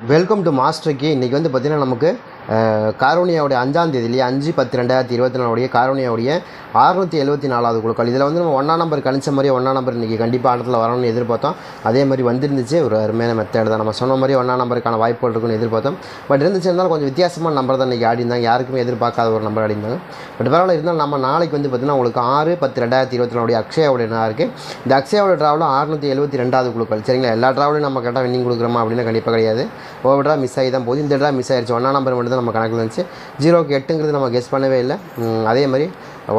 Welcome to master K இன்றைக்கி வந்து பார்த்திங்கன்னா நமக்கு காரோனியாவுடைய அஞ்சாம் தேதியிலேயே அஞ்சு பத்து ரெண்டாயிரத்தி இருபத்தி நாலுடைய காரோனியாவுடைய அறுநூற்றி எழுபத்தி நாலாவது குழுக்கள். இதில் வந்து நம்ம ஒன்றா நம்பர் கணிச்ச மாதிரி ஒன்றா நம்பர் இன்றைக்கி கண்டிப்பாக ஆட்டத்தில் வரணும்னு எதிர்பார்த்தோம். அதே மாதிரி வந்துருந்துச்சு. ஒரு அருமையான மெத்தட் தான். நம்ம சொன்ன மாதிரி ஒன்றா நம்பருக்கான வாய்ப்புகள் இருக்குன்னு எதிர்பார்த்தோம். பட் இருந்துச்சு இருந்தாலும் கொஞ்சம் வித்தியாசமான நம்பர் தான் இன்றைக்கி ஆடி இருந்தாங்க யாருக்குமே எதிர்பார்க்காத ஒரு நம்பர் ஆடி இருந்தாங்க பட் பரவாயில்ல இருந்தாலும் நம்ம நாளைக்கு வந்து பார்த்திங்கன்னா உங்களுக்கு ஆறு பத்து ரெண்டாயிரத்தி இருபத்தி நாலுடைய அக்ஷயாவுடைய நான் இருக்குது இந்த அக்ஷயாவோட ட்ராவலும் அறுநூற்றி எழுபத்தி ரெண்டாவது குழுக்கள். சரிங்களா? எல்லா ட்ராவலையும் நம்ம கரெக்டாக வின்னிங் கொடுக்குறோமா அப்படின்னா கண்டிப்பாக கிடையாது. ஓவர் ட்ரா மிஸ் ஆகி தான் போகுது. இந்த ட்ரா மிஸ் ஆயிடுச்சு ஒன்றா நம்பர் மட்டும் தான் நம்ம கணக்கில் இருந்துச்சு. ஜீரோக்கு எட்டுங்கிறது நம்ம கெஸ் பண்ணவே இல்லை. அதே மாதிரி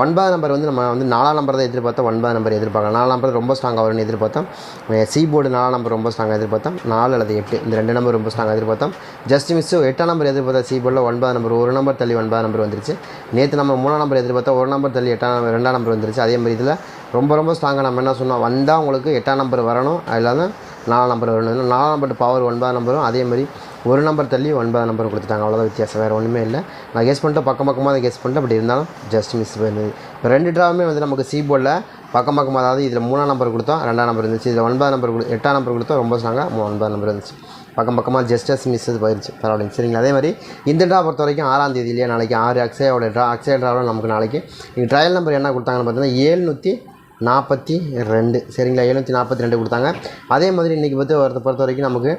ஒன்பதாம் நம்பர் வந்து நம்ம வந்து நாலாம் நம்பர் தான் எதிர்பார்த்தோம். ஒன்பது நம்பர் எதிர்பார்க்கலாம். நாலாம் நம்பர் ரொம்ப ஸ்ட்ராங்காக வரும்னு எதிர்பார்த்தோம். சி போர்டு நாலாம் நம்பர் ரொம்ப ஸ்ட்ராங்காக எதிர்பார்த்தோம். நாலு அல்லது எட்டு இந்த ரெண்டு நம்பர் ரொம்ப ஸ்ட்ராங்காக எதிர்பார்த்தோம். ஜஸ்ட் மிஸ் எட்டாம் நம்பர் எதிர்பார்த்தா சி போர்டில் ஒன்பதாம் நம்பர் ஒரு நம்பர் தள்ளி ஒன்பதாம் நம்பர் வந்துருச்சு. நேற்று நம்ம மூணாம் நம்பர் எதிர்பார்த்தா ஒரு நம்பர் தள்ளி எட்டாம் நம்பர் ரெண்டாம் நம்பர் வந்துருச்சு. அதே மாதிரி இதில் ரொம்ப ரொம்ப ஸ்ட்ராங்காக நம்ம என்ன சொன்னோம்? வந்தால் உங்களுக்கு எட்டாம் நம்பர் வரணும். இல்லாத நாலாம் நம்பர் வரணும் நாலாம் நம்பர் பவர் ஒன்பதாம் நம்பரும் அதே மாதிரி ஒரு நம்பர் தள்ளி ஒன்பதாம் நம்பர் கொடுத்துட்டாங்க. அவ்வளோதான் வித்தியாசம். வேறு ஒன்றுமே இல்லை. நான் கெஸ் பண்ணிட்டு பக்கம் பக்கமாக தான் கெஸ் பண்ணிட்டு அப்படி இருந்தாலும் ஜஸ்ட் மிஸ் பண்ணுது இப்போ ரெண்டு ட்ராவுமே வந்து நமக்கு சி போர்டில் பக்கம் பக்கமாக அதாவது இதில் மூணாம் நம்பர் கொடுத்தோம் ரெண்டாம் நம்பர் இருந்துச்சு. இதில் ஒன்பதாம் நம்பர் கொடு எட்டாம் நம்பர் கொடுத்தோம் ரொம்ப ஸ்ட்ராங்காக ஒன்பதாம் நம்பர் இருந்துச்சு. பக்கம் பக்கமாக ஜஸ்டஸ் மிஸ் போயிருச்சு. பரவாயில்லைங்க. சரிங்களா? அதே மாதிரி இந்த ட்ரா பொறுத்த வரைக்கும் ஆறாம் தேதி இல்லையா? நாளைக்கு ஆறு அக்ஷயாவோட ட்ரா அக்ஸே ட்ராவில் நமக்கு நாளைக்கு இங்கே ட்ரையல் நம்பர் என்ன கொடுத்தாங்கன்னு பார்த்தீங்கன்னா ஏழ்நூற்றி நாற்பத்தி ரெண்டு. சரிங்களா? எழுநூற்றி நாற்பத்தி ரெண்டு கொடுத்தாங்க. அதே மாதிரி இன்றைக்கி பற்றி வரதை பொறுத்த வரைக்கும் நமக்கு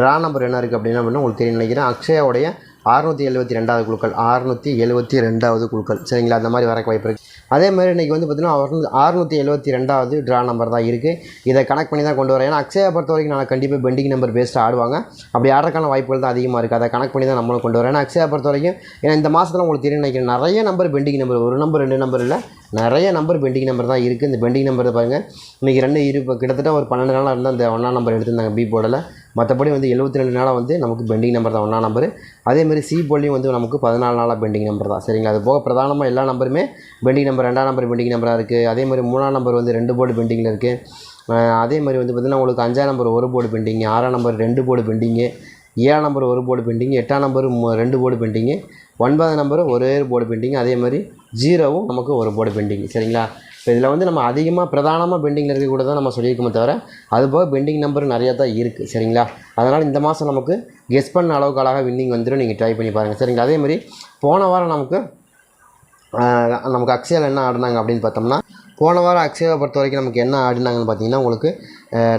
ட்ரா நம்பர் என்ன இருக்குது அப்படின்னா அப்படின்னா உங்களுக்கு தெரியும் நினைக்கிறேன். அக்ஷயாவுடைய அறுநூற்றி எழுபத்தி ரெண்டாவது குழுக்கள். அறுநூற்றி எழுபத்தி ரெண்டாவது குழுக்கள். சரிங்களா? அந்த மாதிரி வரக்கு வாய்ப்பு இருக்குது அதே மாதிரி இன்றைக்கி வந்து பார்த்திங்கன்னா அறுநூற்றி எழுபத்தி ரெண்டாவது ட்ரா நம்பர் தான் இருக்குது இதை கனெக்ட் பண்ணி தான் கொண்டு வரேன் ஏன்னா அக்ஷயா பொறுத்த வரைக்கும் நான் கண்டிப்பாக பெண்டிங் நம்பர் பேஸ்ட்டாக ஆடுவாங்க. அப்படி ஆடுறதுக்கான வாய்ப்புகள் தான் அதிகமாக இருக்குது அதை கனெக்ட் பண்ணி தான் நம்மளும் கொண்டு வரேன் ஏன்னா அக்ஷயா பொறுத்த வரைக்கும் ஏன்னா இந்த மாதத்தில் உங்களுக்கு தெரியும் நினைக்கிறேன் நிறைய நம்பர் பெண்டிங் நம்பர் ஒரு நம்பர் ரெண்டு நம்பர் இல்லை நிறைய நம்பர் பெண்டிங் நம்பர் தான் இருக்குது இந்த பெண்டிங் நம்பர் பாருங்கள் இன்றைக்கி ரெண்டு இரு கிட்டத்தட்ட ஒரு பன்னெண்டு நாளாக இருந்தால் அந்த ஒன்றாம் நம்பர் எடுத்திருந்தாங்க பி போர்டில் மற்றபடி வந்து எழுபத்தி ரெண்டு நாளாக வந்து நமக்கு பெண்டிங் நம்பர் தான். ஒன்றாம் நம்பர் அதேமாதிரி சி போலியும் வந்து நமக்கு பதினாலு நாளாக பெண்டிங் நம்பர் தான். சரிங்களா? அது போக பிரதானமாக எல்லா நம்பருமே பெண்டிங் நம்பர் ரெண்டாம் நம்பர் பெண்டிங் நம்பராக இருக்குது அதே மாதிரி மூணாம் நம்பர் வந்து ரெண்டு போர்டு பெண்டிங்கில் இருக்குது அதே மாதிரி வந்து பார்த்திங்கன்னா உங்களுக்கு அஞ்சாம் நம்பர் ஒரு போர்டு பெண்டிங் ஆறாம் நம்பர் ரெண்டு போர்டு பெண்டிங்கு ஏழாம் நம்பர் ஒரு போர்டு பெண்டிங் எட்டாம் நம்பர் ரெண்டு போர்டு பெண்டிங்கு ஒன்பதாம் நம்பர் ஒரே ஒரு போர்டு பெண்டிங் அதே மாதிரி ஜீரோவும் நமக்கு ஒரு போர்டு பெண்டிங் சரிங்களா? இப்போ இதில் வந்து நம்ம அதிகமாக பிரதானமாக பெண்டிங்கில் இருக்கக்கூட தான் நம்ம சொல்லியிருக்கோமே தவிர அதுபோக பெண்டிங் நம்பர் நிறையா தான் இருக்குது சரிங்களா? அதனால் இந்த மாதம் நமக்கு கெஸ் பண்ண அளவுக்கு அழகாக வின்னிங் வந்துடும் நீங்கள் ட்ரை பண்ணி பாருங்கள் சரிங்களா? அதே மாதிரி போன வாரம் நமக்கு நமக்கு அக்ஷயாவில் என்ன ஆடினாங்க அப்படின்னு பார்த்தோம்னா போன வாரம் அக்ஷயாவை பொறுத்த வரைக்கும் நமக்கு என்ன ஆடினாங்கன்னு பார்த்தீங்கன்னா உங்களுக்கு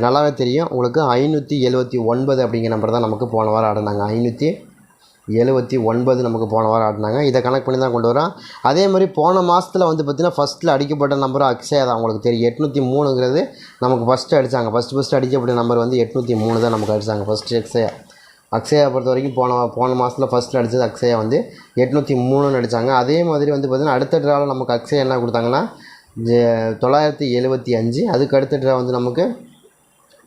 நல்லாவே தெரியும். உங்களுக்கு ஐநூற்றி எழுபத்தி ஒன்பது அப்படிங்கிற நம்பர் தான் நமக்கு போன வாரம் ஆடினாங்க. ஐநூற்றி எழுபத்தி ஒன்பது நமக்கு போன வாரம் ஆட்டினாங்க. இதை கனெக்ட் பண்ணி தான் கொண்டு வரோம். அதே மாதிரி போன மாதத்தில் வந்து பார்த்திங்கன்னா ஃபஸ்ட்டில் அடிக்கப்பட்ட நம்பரும் அக்ஷயா தான் உங்களுக்கு தெரியும். எட்நூற்றி மூணுங்கிறது நமக்கு ஃபஸ்ட்டு அடித்தாங்க ஃபஸ்ட்டு ஃபஸ்ட்டு அடிக்கப்பட்ட நம்பர் வந்து எட்நூற்றி மூணு தான் நமக்கு அடித்தாங்க ஃபஸ்ட்டு அக்ஷயா. அக்ஷயா பொறுத்த வரைக்கும் போன போன மாதத்தில் ஃபஸ்ட்டில் அடித்தது அக்ஷயா வந்து எட்நூற்றி மூணுன்னு அடித்தாங்க அதே மாதிரி வந்து பார்த்திங்கன்னா அடுத்த ட்ராவில் நமக்கு அக்ஷயா என்ன கொடுத்தாங்கன்னா தொள்ளாயிரத்தி எழுபத்தி அஞ்சு. அதுக்கு அடுத்த ட்ரா வந்து நமக்கு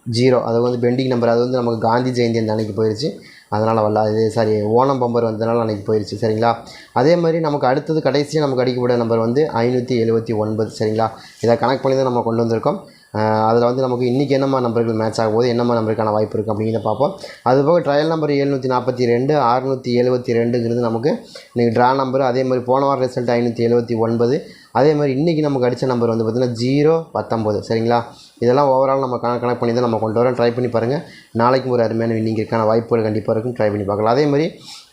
ஜீரோ. அது வந்து பெண்டிங் நம்பர் அது வந்து நமக்கு காந்தி ஜெயந்தி அந்த அன்னைக்கு போயிடுச்சு அதனால் வரல இது சாரி ஓணம் பம்பர் வந்ததுனால அன்றைக்கி போயிடுச்சு சரிங்களா? அதே மாதிரி நமக்கு அடுத்தது கடைசியாக நமக்கு அடிக்கக்கூடிய நம்பர் வந்து ஐநூற்றி எழுபத்தி ஒன்பது சரிங்களா? இதை கனெக்ட் பண்ணி தான் நம்ம கொண்டு வந்திருக்கோம். அதில் வந்து நமக்கு இன்றைக்கி என்னம்மா நம்பர்கள் மேட்ச் ஆகும் போது என்னம்மா நம்பருக்கான வாய்ப்பு இருக்குது அப்படிங்கிறத பார்ப்போம். அதுபோக ட்ரையல் நம்பர் எழுநூற்றி நாற்பத்தி ரெண்டு அறுநூற்றி எழுபத்தி ரெண்டுங்கிறது நமக்கு இன்றைக்கி ட்ரா நம்பர் அதே மாதிரி போன வாரம் ரிசல்ட் ஐநூற்றி எழுபத்தி ஒன்பது. அதே மாதிரி இன்றைக்கி நமக்கு அடித்த நம்பர் வந்து பார்த்திங்கன்னா ஜீரோ பத்தொம்போது சரிங்களா? இதெல்லாம் ஓவரால் நம்ம கணக்கு கணக்கு பண்ணி தான் நம்ம கொண்டு வரோம். ட்ரை பண்ணி பாருங்கள் நாளைக்கும் ஒரு அருமையான வின்னிங் வாய்ப்புகள் கண்டிப்பாக இருக்கும். ட்ரை பண்ணி பார்க்கலாம். அதே மாதிரி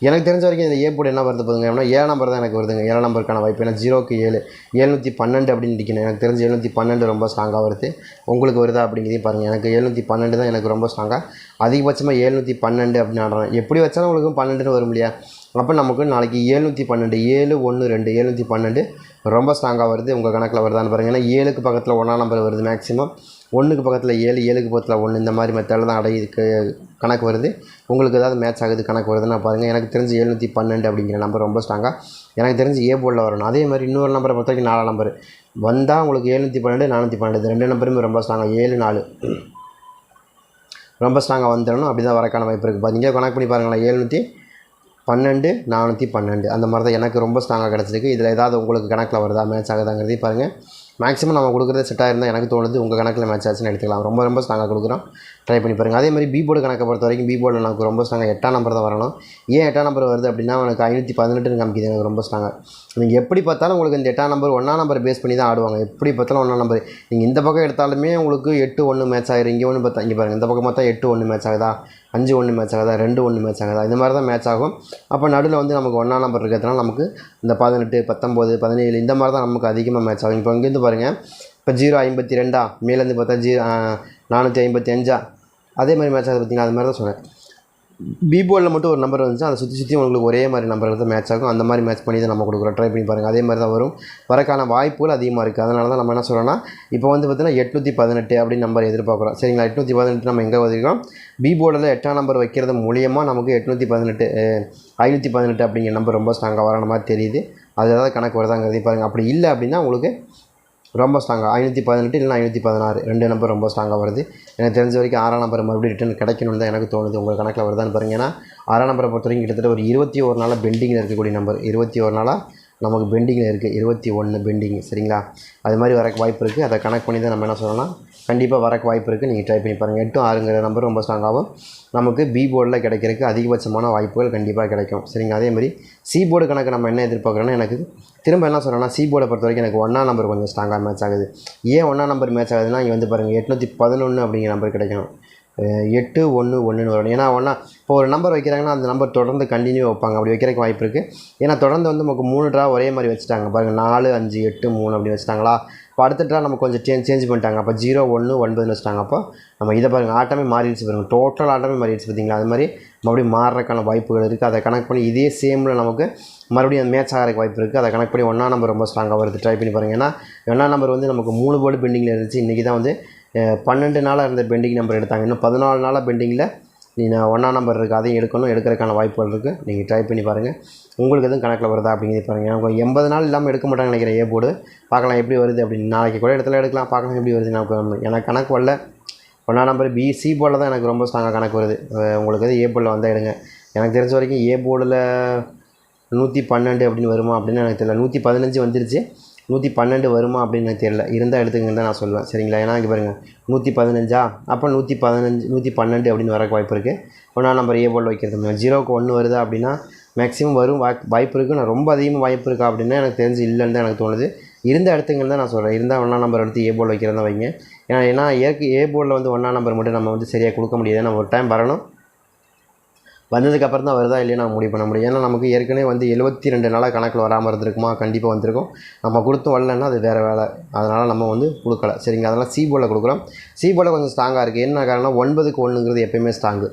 எனக்கு தெரிஞ்ச வரைக்கும் இந்த ஏ போர்டு என்ன வருது போதுங்க அப்படின்னா ஏழு நம்பர் தான் எனக்கு வருதுங்க. ஏழு நம்பருக்கான வாய்ப்பு. ஏன்னா ஜீரோக்கு ஏழு. எழுநூற்றி பன்னெண்டு அப்படின்னு நிற்கணும் எனக்கு தெரிஞ்சு எழுநூற்றி பன்னெண்டு ரொம்ப ஸ்ட்ராங்காக வருது. உங்களுக்கு வருதா அப்படிங்கிறதையும் பாருங்கள் எனக்கு எழுநூற்றி பன்னெண்டு தான் எனக்கு ரொம்ப ஸ்ட்ராங்காக அதிகபட்சமாக எழுநூற்றி பன்னெண்டு அப்படின்னு ஆடுறேன் எப்படி வச்சாலும் உங்களுக்கு பன்னெண்டுன்னு வரும் இல்லையா? அப்போ நமக்கு நாளைக்கு ஏழ்நூற்றி பன்னெண்டு ஏழு ஒன்று ரெண்டு ஏழ்நூற்றி பன்னெண்டு ரொம்ப ஸ்ட்ராங்காக வருது. உங்கள் கணக்கில் வருதான்னு பாருங்கள் ஏன்னா ஏழுக்கு பக்கத்தில் ஒன்றாம் நம்பர் வருது மேக்ஸிமம் ஒன்றுக்கு பக்கத்தில் ஏழு ஏழுக்கு பக்கத்தில் ஒன்று இந்த மாதிரி மெத்தடில் தான் அடையுது கணக்கு வருது. உங்களுக்கு ஏதாவது மேட்ச் ஆகுது கணக்கு வருதுன்னா பாருங்கள் எனக்கு தெரிஞ்சு எழுநூற்றி பன்னெண்டு அப்படிங்கிற நம்பர் ரொம்ப ஸ்ட்ராங்காக எனக்கு தெரிஞ்சு ஏ போர்டில் வரணும். அதே மாதிரி இன்னொரு நம்பரை பொறுத்த வரைக்கும் நாலாம் நம்பர் வந்தால் உங்களுக்கு எழுநூற்றி பன்னெண்டு நானூற்றி பன்னெண்டு. ரெண்டு நம்பருமே ரொம்ப ஸ்ட்ராங்காக ஏழு நாலு. ரொம்ப ஸ்ட்ராங்காக வந்துடணும். அப்படி தான் வரக்கான வாய்ப்பு இருக்குது பார்த்தீங்க கணக்கு பண்ணி பாருங்களேன். எழுநூற்றி பன்னெண்டு நானூற்றி பன்னெண்டு. அந்த மாதிரி தான் எனக்கு ரொம்ப ஸ்ட்ராங்காக கிடச்சிருக்கு. இதில் ஏதாவது உங்களுக்கு கணக்கில் வருதா மேட்ச் ஆகுதாங்கிறதையும் பாருங்கள் மேக்ஸிமம் நம்ம கொடுக்குறது செட் ஆயிருந்தால் எனக்கு தோணுது உங்கள் கணக்கில் மேட்ச் ஆச்சுன்னு எடுத்துக்கலாம். ரொம்ப ரொம்ப ஸ்ட்ராங்காக கொடுக்குறோம். ட்ரை பண்ணி பாருங்கள் அதே மாதிரி பி போர்டு கணக்கை பொறுத்த வரைக்கும் பி போர்டில் நமக்கு ரொம்ப ஸ்ட்ராங்காக எட்டாம் நம்பர் தான் வரணும். ஏன் எட்டாம் நம்பர் வருது அப்படின்னா எனக்கு ஐநூற்றி பதினெட்டுன்னு காமிக்குது. எனக்கு ரொம்ப ஸ்ட்ராங்காக நீங்கள் எப்படி பார்த்தாலும் உங்களுக்கு இந்த எட்டாம் நம்பர் ஒன்றாம் நம்பர் பேஸ் பண்ணி தான் ஆடுவாங்க. எப்படி பார்த்தாலும் ஒன்றாம் நம்பர் நீங்கள் இந்த பக்கம் எடுத்தாலுமே உங்களுக்கு எட்டு ஒன்று மேட்ச் ஆகிரும் இங்கே ஒன்று பார்த்தா இங்கே பாருங்கள் இந்த பக்கம் பார்த்தா எட்டு ஒன்று மேட்ச் ஆகுதா? அஞ்சு ஒன்று மேட்ச் ஆகுதா ரெண்டு ஒன்று மேட்ச் ஆகுதா இந்த மாதிரி தான் மேட்ச் ஆகும். அப்போ நடுவில் வந்து நமக்கு ஒன்றாம் நம்பர் இருக்கிறதுனால நமக்கு இந்த பதினெட்டு பத்தொம்போது பதினேழு இந்த மாதிரி தான் நமக்கு அதிகமாக மேட்ச் ஆகும். இப்போ இங்கேருந்து பாருங்கள் இப்போ ஜீரோ ஐம்பத்தி ரெண்டா மேலேருந்து பார்த்தா ஜீரோ நானூற்றி ஐம்பத்தி அஞ்சா? அதே மாதிரி மேட்ச் ஆகுது பார்த்தீங்கன்னா அது மாதிரி தான் சொன்னேன். பிபோர்டில் மட்டும் ஒரு நம்பர் வந்துச்சு அதை சுற்றி சுற்றி உங்களுக்கு ஒரே மாதிரி நம்பர் தான் மேட்ச் ஆகும். அந்த மாதிரி மேட்ச் பண்ணி தான் நம்ம கொடுக்குறோம். ட்ரை பண்ணி பாருங்கள் அதே மாதிரி தான் வரும். வரக்கான வாய்ப்புகள் அதிகமாக இருக்குது அதனால தான் நம்ம என்ன சொல்கிறோம்னா இப்போ வந்து பார்த்தீங்கன்னா எட்நூற்றி பதினெட்டு அப்படின்னு நம்பர் எதிர்பார்க்குறோம். சரிங்களா? எட்நூற்றி பதினெட்டு நம்ம எங்கே வந்திருக்கோம் பிபோர்டில் எட்டாம் நம்பர் வைக்கிறது மூலியமாக நமக்கு எட்நூற்றி பதினெட்டு ஐநூற்றி பதினெட்டு அப்படிங்கிற நம்பர் ரொம்ப ஸ்ட்ராங்காக வரான மாதிரி தெரியுது. அது ஏதாவது கணக்கு வருதாங்கிறதை பாருங்கள் அப்படி இல்லை அப்படின்னா உங்களுக்கு ரொம்ப ஸ்ட்ராங்காக ஐநூற்றி பதினெட்டு இல்லைனா ஐநூற்றி பதினாறு. ரெண்டு நம்பர் ரொம்ப ஸ்ட்ராங்காக வருது. எனக்கு தெரிஞ்ச வரைக்கும் ஆறாம் நம்பர் மறுபடியும் ரிட்டன் கிடைக்கணும்னு தான் எனக்கு தோணுது. உங்கள் கணக்கில் வருதான்னு பாருங்க. ஏன்னா ஆறாம் நம்பரை பொறுத்த வரைக்கும் கிட்டத்தட்ட ஒரு இருபத்தி ஒரு நாளாக பெண்டிங்கில் இருக்கக்கூடிய நம்பர் இருபத்தி ஒரு நாளாக நமக்கு பெண்டிங்கில் இருக்குது இருபத்தி ஒன்று பெண்டிங் சரிங்களா? அது மாதிரி வரக்கு வாய்ப்பு இருக்குது அதை கணக்கு பண்ணி தான் நம்ம என்ன சொல்லலாம்? கண்டிப்பாக வரக்கு வாய்ப்பு இருக்குது நீங்கள் ட்ரை பண்ணி பாருங்கள் எட்டும் ஆறுங்கிற நம்பர் ரொம்ப ஸ்ட்ராங்காகவும் நமக்கு பி போர்டில் கிடைக்கிறதுக்கு அதிகபட்சமான வாய்ப்புகள் கண்டிப்பாக கிடைக்கும். சரிங்க அதே மாதிரி சி போர்டு கணக்கு நம்ம என்ன எதிர்பார்க்குறோன்னா எனக்கு திரும்ப என்ன சொல்கிறேன்னா சி போர்டை பொறுத்த வரைக்கும் எனக்கு ஒன்றா நம்பர் கொஞ்சம் ஸ்ட்ராங்காக மேட்ச் ஆகுது. ஏன் ஒன்றா நம்பர் மேட்ச் ஆகுதுன்னா இங்கே வந்து பாருங்கள் எட்நூற்றி பதினொன்று அப்படிங்கிற நம்பர் கிடைக்கணும். எட்டு ஒன்று ஒன்றுன்னு வரும் ஏன்னா ஒன்றா இப்போ ஒரு நம்பர் வைக்கிறாங்கன்னா அந்த நம்பர் தொடர்ந்து கண்டினியூ வைப்பாங்க. அப்படி வைக்கிறதுக்கு வாய்ப்பு இருக்குது ஏன்னா தொடர்ந்து வந்து நமக்கு மூணு ட்ரா ஒரே மாதிரி வச்சுட்டாங்க. பாருங்கள் நாலு அஞ்சு எட்டு மூணு அப்படி வச்சுட்டாங்களா? இப்போ அடுத்த ட்ரா நம்ம கொஞ்சம் சேஞ்ச் சேஞ்ச் பண்ணிட்டாங்க. அப்போ ஜீரோ ஒன்று ஒன்பதுன்னு வச்சுட்டாங்க. அப்போ நம்ம இதை பாருங்கள் ஆட்டமே மாறிடுச்சு பாருங்கள் டோட்டல் ஆட்டமே மாறிடுச்சு பார்த்தீங்களா அது மாதிரி மறுபடியும் மாறுறதுக்கான வாய்ப்புகள் இருக்குது அதை கனெக்ட் பண்ணி இதே சேமில் நமக்கு மறுபடியும் மேட்ச் ஆகிறதுக்கு வாய்ப்பு இருக்குது அதை கனெக்ட் பண்ணி ஒன்றா நம்பர் ரொம்ப ஸ்ட்ராங்காக வருது. ட்ரை பண்ணி பாருங்கள் ஏன்னா ஒன்றா நம்பர் வந்து நமக்கு மூணு போர்டு பெண்டிங்கில் இருந்துச்சு. இன்றைக்கி தான் வந்து பன்னெண்டு நாளாக இருந்த பெண்டிங் நம்பர் எடுத்தாங்க. இன்னும் பதினாலு நாளாக பெண்டிங்கில் நீ நான் ஒன்றா நம்பர் இருக்குது அதையும் எடுக்கணும் எடுக்கிறதுக்கான வாய்ப்புகள் இருக்குது நீங்கள் ட்ரை பண்ணி பாருங்கள் உங்களுக்கு எதுவும் கணக்கில் வருதா அப்படிங்கிறது பாருங்கள் எனக்கு எண்பது நாள் இல்லாமல் எடுக்க மாட்டாங்கன்னு நினைக்கிறேன் ஏ போர்டு பார்க்கலாம் எப்படி வருது அப்படின்னு. நாளைக்கு கூட இடத்துல எடுக்கலாம் பார்க்கலாம் எப்படி வருது எனக்கு எனக்கு கணக்கு வரல. ஒன்றா நம்பர் பி சி போர்டில் தான் எனக்கு ரொம்ப ஸ்ட்ராங்காக கணக்கு வருது. உங்களுக்கு எது ஏ போர்டில் வந்தால் எடுங்க. எனக்கு தெரிஞ்ச வரைக்கும் ஏ போர்டில் நூற்றி பன்னெண்டு அப்படின்னு வருமா அப்படின்னு எனக்கு தெரியல. நூற்றி பதினஞ்சு வந்துருச்சு. நூற்றி பன்னெண்டு வருமா அப்படின்னு எனக்கு தெரியல. இருந்தால் எடுத்துக்கங்கன்னு தான் நான் சொல்லுவேன். சரிங்களா? ஏன்னா இங்கே பாருங்கள் நூற்றி பதினஞ்சா? அப்போ நூற்றி பதினஞ்சு நூற்றி பன்னெண்டு அப்படின்னு வரக்கு வாய்ப்பு இருக்குது ஒன்றா நம்பர் ஏ போல் வைக்கிறது ஜீரோக்கு ஒன்று வருதா அப்படின்னா மேக்ஸிமம் வரும் வாய்ப் வாய்ப்பு இருக்குது நான் ரொம்ப அதிகமாக வாய்ப்பு இருக்கா அப்படின்னா எனக்கு தெரிஞ்சு இல்லைன்னு தான் எனக்கு தோணுது. இருந்த இடத்துங்கன்னு தான் நான் சொல்கிறேன் இருந்தால் ஒன்றா நம்பர் எடுத்து ஏ போல் வைக்கிறதா வைங்க. ஏன்னா ஏன்னா ஏற்கு ஏ போர்டில் வந்து ஒன்றா நம்பர் மட்டும் நம்ம வந்து சரியாக கொடுக்க முடியாது. நம்ம ஒரு டைம் வரணும். வந்ததுக்கப்புறம் தான் வருதா இல்லையா நம்ம முடிவு பண்ண முடியும். ஏன்னா நமக்கு ஏற்கனவே வந்து எழுபத்தி ரெண்டு நாளாக கணக்கில் வராமல் இருந்திருக்குமா? கண்டிப்பாக வந்திருக்கும். நம்ம கொடுத்து வரலன்னா அது வேறு வேலை. அதனால் நம்ம வந்து கொடுக்கல. சரிங்க அதனால் சி போல கொடுக்குறோம். சி போல கொஞ்சம் ஸ்ட்ராங்காக இருக்குது என்ன காரணம் ஒன்பதுக்கு ஒன்றுங்கிறது எப்பயுமே ஸ்ட்ராங்கு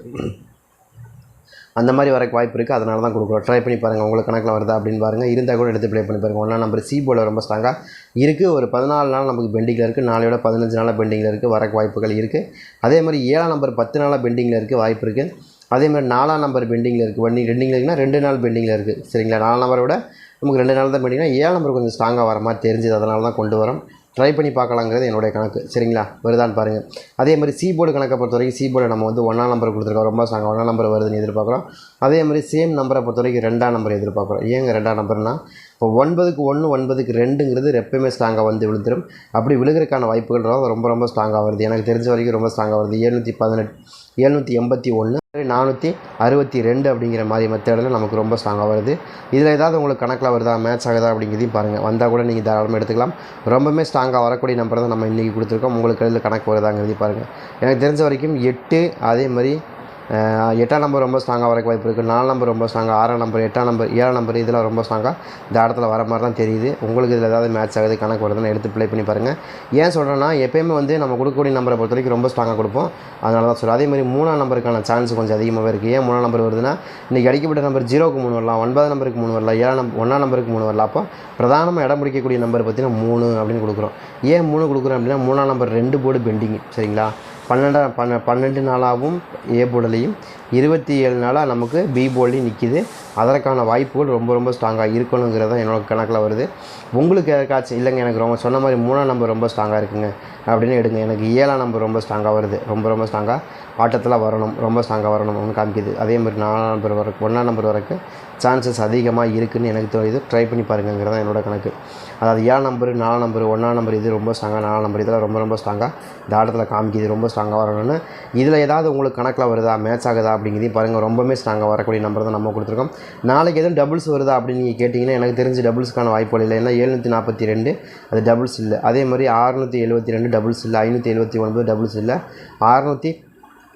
அந்த மாதிரி வரக்கு வாய்ப்பு இருக்குது அதனால தான் கொடுக்குறோம். ட்ரை பண்ணி பாருங்கள் உங்களுக்கு கணக்கில் வருதா அப்படின்னு பாருங்கள் இருந்தால் கூட எடுத்து ப்ளே பண்ணி பாருங்கள் ஒன்றா நம்பர் சி போல ரொம்ப ஸ்ட்ராங்காக இருக்குது ஒரு பதினாலு நாள் நமக்கு பெண்டிங்கில் இருக்குது நாளையோட பதினஞ்சு நாளாக பெண்டிங்கில் இருக்குது வரக்கு வாய்ப்புகள் இருக்குது அதே மாதிரி ஏழாம் நம்பர் பத்து நாளாக பெண்டிங்கில் இருக்குது வாய்ப்பு இருக்குது அதே மாதிரி நாலாம் நம்பர் பெண்டிங்கில் இருக்குது வண்டி ரெண்டிங்கில் இருக்குன்னா ரெண்டு நாள் பெண்டிங்கில் இருக்குது சரிங்களா? நாலாம் நம்பரை விட நமக்கு ரெண்டு நாள் தான் பெண்டிங்னா ஏழாம் நம்பர் கொஞ்சம் ஸ்ட்ராங்காக வர மாதிரி தெரிஞ்சுது. அதனால தான் கொண்டு வரோம். ட்ரை பண்ணி பார்க்கலாங்கிறது என்னுடைய கணக்கு. சரிங்களா? வருதான்னு பாருங்கள் அதே மாதிரி சி போர்டு கணக்கை பொறுத்த வரைக்கும் சி போர்டு நம்ம வந்து ஒன்றாம் நம்பர் கொடுத்துருக்கோம். ரொம்ப சாங்க ஒன்றாம் நம்பர் வருதுன்னு எதிர்பார்க்குறோம். அதே மாதிரி சேம் நம்பரை பொறுத்த வரைக்கும் ரெண்டாம் நம்பர் எதிர்பார்க்குறோம். ஏங்க ரெண்டாம் நம்பர்னா இப்போ ஒன்பதுக்கு ஒன்று ஒன்பதுக்கு ரெண்டுங்கிறது எப்பயுமே ஸ்ட்ராங்காக வந்து விழுந்துடும் அப்படி விழுகிறதுக்கான வாய்ப்புகள் ரொம்ப ரொம்ப ஸ்ட்ராங்காக வருது. எனக்கு தெரிஞ்ச வரைக்கும் ரொம்ப ஸ்ட்ராங்காக வருது. எழுநூற்றி பதினெட்டு எழுநூற்றி எண்பத்தி ஒன்று நானூற்றி அறுபத்தி ரெண்டு அப்படிங்கிற மாதிரி மெத்தடில் நமக்கு ரொம்ப ஸ்ட்ராங்காக வருது. இதில் ஏதாவது உங்களுக்கு கணக்கில் வருதா மேட்ச் ஆகுதா அப்படிங்கிறதையும் பாருங்கள் வந்தால் கூட நீங்கள் தாராளமாக எடுத்துக்கலாம். ரொம்பவுமே ஸ்ட்ராங்காக வரக்கூடிய நம்பர் தான் நம்ம இன்றைக்கி கொடுத்துருக்கோம். உங்களுக்கு இதில் கணக்கு வருதாங்கிறதையும் பாருங்கள் எனக்கு தெரிஞ்ச வரைக்கும் எட்டு அதே மாதிரி எட்டாம் நம்பர் ரொம்ப ஸ்ட்ராங்காக வரக்கு வாய்ப்பு இருக்குது நாலு நம்பர் ரொம்ப ஸ்ட்ராங்காக ஆறாம் நம்பர் எட்டாம் நம்பர் ஏழாம் நம்பர் இதெல்லாம் ரொம்ப ஸ்ட்ராங்காக இந்த இடத்துல வர மாதிரி தான் தெரியுது. உங்களுக்கு இதில் ஏதாவது மேட்ச் ஆகுது கணக்கு வருதுன்னு எடுத்து ப்ளே பண்ணி பாருங்கள் ஏன் சொல்கிறேன்னா எப்பயுமே வந்து நம்ம கொடுக்கக்கூடிய நம்பரை பொறுத்த வரைக்கும் ரொம்ப ஸ்ட்ராங்காக கொடுப்போம். அதனால தான் சொல்கிறேன் அதே மாதிரி மூணாம் நம்பருக்கான சான்ஸ் கொஞ்சம் அதிகமாகவே இருக்குது ஏன் மூணாம் நம்பர் வருதுன்னா இன்றைக்கி அடிக்கப்பட்ட நம்பர் ஜீரோக்கு மூணு வரலாம் ஒன்பதாம் நம்பருக்கு மூணு வரலாம் ஏழாம் நம்பர் ஒன்றாம் நம்பருக்கு மூணு வரலாம். அப்போ பிரதானமாக இடம் பிடிக்கக்கூடிய நம்பர் பார்த்தீங்கன்னா மூணு அப்படின்னு கொடுக்குறோம். ஏன் மூணு கொடுக்குறோம் அப்படின்னா மூணாம் நம்பர் ரெண்டு போர்டு பெண்டிங் சரிங்களா? பன்னெண்டாம் பன்ன பன்னெண்டு நாளாகவும் ஏ போர்டுலையும் இருபத்தி ஏழு நாளாக நமக்கு பி போர்ட்லேயும் நிற்கிது அதற்கான வாய்ப்புகள் ரொம்ப ரொம்ப ஸ்ட்ராங்காக இருக்கணுங்கிறது தான் என்னோட கணக்கில் வருது. உங்களுக்கு எதற்காச்சும் இல்லைங்க எனக்கு ரொம்ப சொன்ன மாதிரி மூணாம் நம்பர் ரொம்ப ஸ்ட்ராங்காக இருக்குங்க. அப்படின்னு எடுங்க. எனக்கு ஏழாம் நம்பர் ரொம்ப ஸ்ட்ராங்காக வருது. ரொம்ப ரொம்ப ஸ்ட்ராங்காக ஆட்டத்தில் வரணும். ரொம்ப ஸ்ட்ராங்காக வரணும்னு காமிக்குது. அதே மாதிரி நாலாம் நம்பர் வர ஒன்றாம் நம்பர் வரைக்கும் சான்சஸ் அதிகமாக இருக்குதுன்னு எனக்கு தெரியுது. ட்ரை பண்ணி பாருங்கிறது தான் என்னோட கணக்கு. அதாவது ஏழாம் நம்பர் நாலாம் நம்பர் ஒன்றாம் நம்பர் இது ரொம்ப ஸ்ட்ராங்காக நாலாம் நம்பர் இதெல்லாம் ரொம்ப ரொம்ப ஸ்ட்ராங்காக இந்த ஆட்டத்தில் காமிக்குது. ரொம்ப ஸ்ட்ராங்காக வரணும்னு. இதில் ஏதாவது உங்களுக்கு கணக்கில் வருதா? மேட்ச் ஆகுதா? அப்படிங்கிறதையும் பாருங்கள் ரொம்பவுமே ஸ்ட்ராங்காக வரக்கூடிய நம்பர் தான் நம்ம கொடுத்துருக்கோம். நாளைக்கு எதுவும் டபுள்ஸ் வருதா அப்படின்னு நீங்கள் கேட்டிங்கன்னா எனக்கு தெரிஞ்சு டபுள்ஸ்க்கான வாய்ப்புகள் இல்லை. ஏன்னா எழுநூற்றி நாற்பத்தி ரெண்டு அது டபுள்ஸ் இல்லை. அதே மாதிரி அறுநூற்றி எழுபத்தி ரெண்டு டபுள்ஸ் இல்லை. ஐநூற்றி எழுபத்தி ஒன்பது டபுள்ஸ் இல்லை. அறுநூற்றி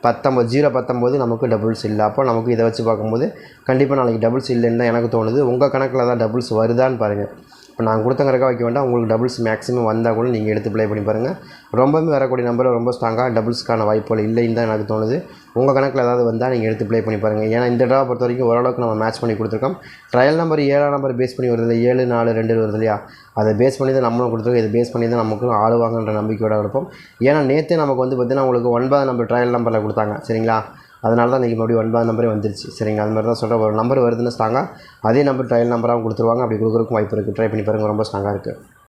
பத்தொம்பது ஜீரோ பத்தொம்போது நமக்கு டபுள்ஸ் இல்லை. அப்போ நமக்கு இதை வச்சு பார்க்கும்போது கண்டிப்பாக நாளைக்கு டபுள்ஸ் இல்லைன்னு தான் எனக்கு தோணுது. உங்கள் கணக்கில் தான் டபுள்ஸ் வருதான்னு பாருங்கள் இப்போ நான் கொடுத்தங்கிறக்காக வைக்க வேண்டாம். உங்களுக்கு டபுள்ஸ் மேக்ஸிமம் வந்தால் கூட நீங்கள் எடுத்து ப்ளே பண்ணி பாருங்கள் ரொம்பவுமே வரக்கூடிய நம்பர் ரொம்ப ஸ்ட்ராங்காக டபுள்ஸ்க்கான வாய்ப்புகள் இல்லைன்னு தான் எனக்கு தோணுது. உங்கள் கணக்கில் ஏதாவது வந்தால் நீங்கள் எடுத்து ப்ளே பண்ணி பாருங்கள் ஏன்னா இந்த ட்ரா பொறுத்த வரைக்கும் ஓரளவுக்கு நம்ம மேட்ச் பண்ணி கொடுத்துருக்கோம். ட்ரையல் நம்பர் ஏழாம் நம்பர் பேஸ் பண்ணி வருது இல்லையா? ஏழு நாலு ரெண்டு வருது இல்லையா? அதை பேஸ் பண்ணி தான் நம்மளும் கொடுத்துருக்கோம். இதை பேஸ் பண்ணி தான் நமக்கு ஆளுவாங்கன்ற நம்பிக்கையோட இருப்போம். ஏன்னா நேற்றே நமக்கு வந்து பார்த்திங்கன்னா உங்களுக்கு ஒன்பதாம் நம்பர் ட்ரையல் நம்பரில் கொடுத்தாங்க. சரிங்களா? அதனால தான் இன்றைக்கி மறுபடியும் ஒன்பது நம்பரே வந்துருச்சு. சரிங்க அது மாதிரி தான் சொல்கிறேன் ஒரு நம்பர் வருதுன்னு ஸ்ட்ராங்காக அதே நம்பர் ட்ரையல் நம்பராகவும் கொடுத்துருவாங்க. அப்படி கொடுக்குறதுக்கும் வாய்ப்பு இருக்குது ட்ரை பண்ணி பாருங்கள் ரொம்ப ஸ்ட்ராங்காக இருக்குது